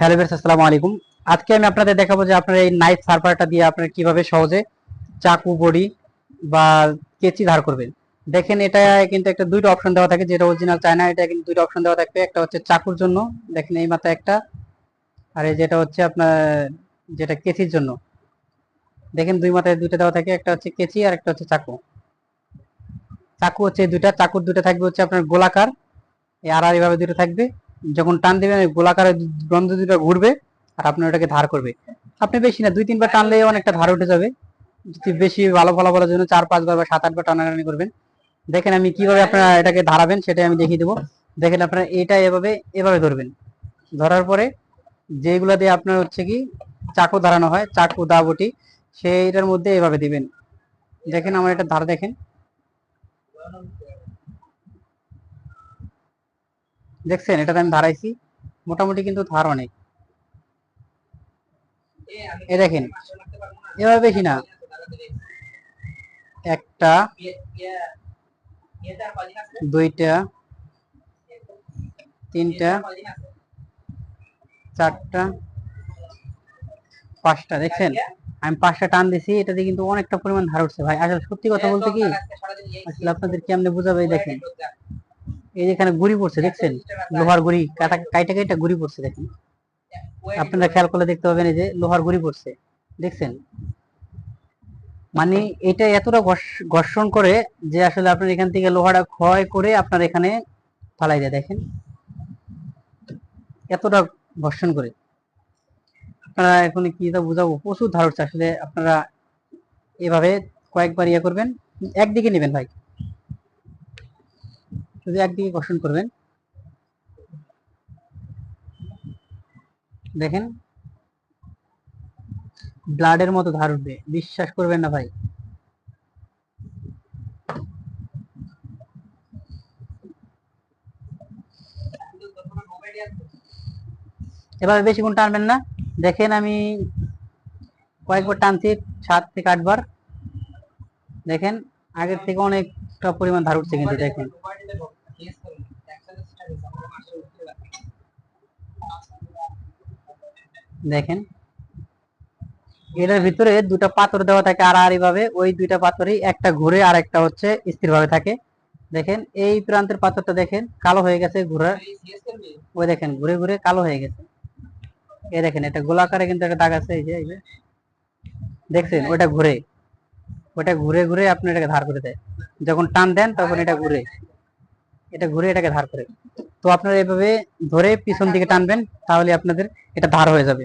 Hello base আসসালামু আলাইকুম। আজকে আমি আপনাদের দেখাবো যে আপনার এই নাইফ সার্ভারটা দিয়ে আপনারা কীভাবে সহজে চাকু, বড়ি বা কেচি ধার করবেন। দেখেন, এটা কিন্তু একটা দুইটা অপশন দেওয়া থাকে, যেটা অরিজিনাল চায়না এটা কিন্তু দুইটা অপশন দেওয়া থাকবে। একটা হচ্ছে চাকুর জন্য, দেখেন এই মাথায় একটা। আর এই যেটা হচ্ছে আপনার যেটা কেচির জন্য, দেখেন দুই মাথায় দুইটা দেওয়া থাকে, একটা হচ্ছে কেচি আর একটা হচ্ছে চাকু। চাকু হচ্ছে দুইটা, চাকুর দুইটা থাকবে হচ্ছে আপনার গোলাকার, এই আর এইভাবে দুটো থাকবে। যখন টান দিবেন, ওই গোলাকারের গন্ধ দুটো ঘুরবে আর আপনি ওটাকে ধার করবে। আপনি বেশি না, দুই, তিনবার টানলে অনেকটা ধার উঠে যাবে। যদি বেশি ভালো ফলাফলের জন্য চার পাঁচবার বা সাত, আটবার টানাটানি করবেন। দেখেন আমি কীভাবে আপনারা এটাকে ধারাবেন, সেটাই আমি দেখিয়ে দেবো। দেখেন আপনারা এটা এভাবে এভাবে ধরবেন। ধরার পরে যেগুলো দিয়ে আপনার হচ্ছে কি, চাকু ধারানো হয়, চাকু দা বটি সেইটার মধ্যে এভাবে দিবেন। দেখেন আমার এটা ধার দেখেন। দেখছেন, এটাতে আমি ধারাইছি। মোটামুটি কিন্তু ধার অনেক। এ দেখেন, এভাবে বেশি না। একটা, দুইটা, তিনটা, চারটা, পাঁচটা, দেখছেন? আমি পাঁচটা টান দিছি, এটাতে কিন্তু অনেকটা পরিমাণ ধার উঠছে ভাই। আসলে সত্যি কথা বলতে কি, আসলে আপনাদের কেমনে বুঝাবে দেখেন। এই যে এখানে গুড়ি পড়ছে, দেখছেন? লোহার গুড়ি, কাটা, কাইটা কাইটা গুড়ি পড়ছে, দেখেন। আপনারা খেয়াল করলে দেখতে পাবেন এই যে লোহার গুড়ি পড়ছে, দেখছেন? মানে এটা এতটা ঘর্ষণ করে যে আসলে আপনার এখান থেকে লোহাটা ক্ষয় করে আপনার এখানে ফালাই দেয়, দেখেন? এতটা ঘর্ষণ করে। আপনারা এখন কি বুঝাবো? প্রচুর ধার উঠছে, আসলে আপনারা এভাবে কয়েকবার ইয়ে করবেন, একদিকে নেবেন ভাই। শুধু একদিকে ঘর্ষণ করবেন, দেখেন ব্লাডের মতো ধার উঠবে। বিশ্বাস করবেন না ভাই। এভাবে বেশিক্ষণ টানবেন না। দেখেন, আমি কয়েকবার টানছি, সাত থেকে আটবার দেখেন, আগের থেকে অনেকটা পরিমাণ ধার উঠছে কিন্তু, দেখেন। দেখেন। এটার ভিতরে দুটো পাথর দেওয়া থাকে আড়াআড়ি ভাবে ওই দুইটা পাথরই একটা ঘুরে আর একটা হচ্ছে স্থির ভাবে থাকে। দেখেন, এই প্রান্তের পাথরটা দেখেন, কালো হয়ে গেছে ঘুরে ওই দেখেন, ঘুরে ঘুরে কালো হয়ে গেছে। এই দেখেন, এটা গোলাকারে কিন্তু একটা দাগ আছে, এই যে এই যে। দেখছেন ওটা ঘুরে। ওটা ঘুরে ঘুরে আপনি এটাকে ধার করে দেয়। যখন টান দেন, তখন এটা ঘুরে। এটা ঘুরে এটাকে ধার করে। তো আপনারা এভাবে ধরে পিছন দিকে টানবেন তাহলে আপনাদের এটা ধার হয়ে যাবে।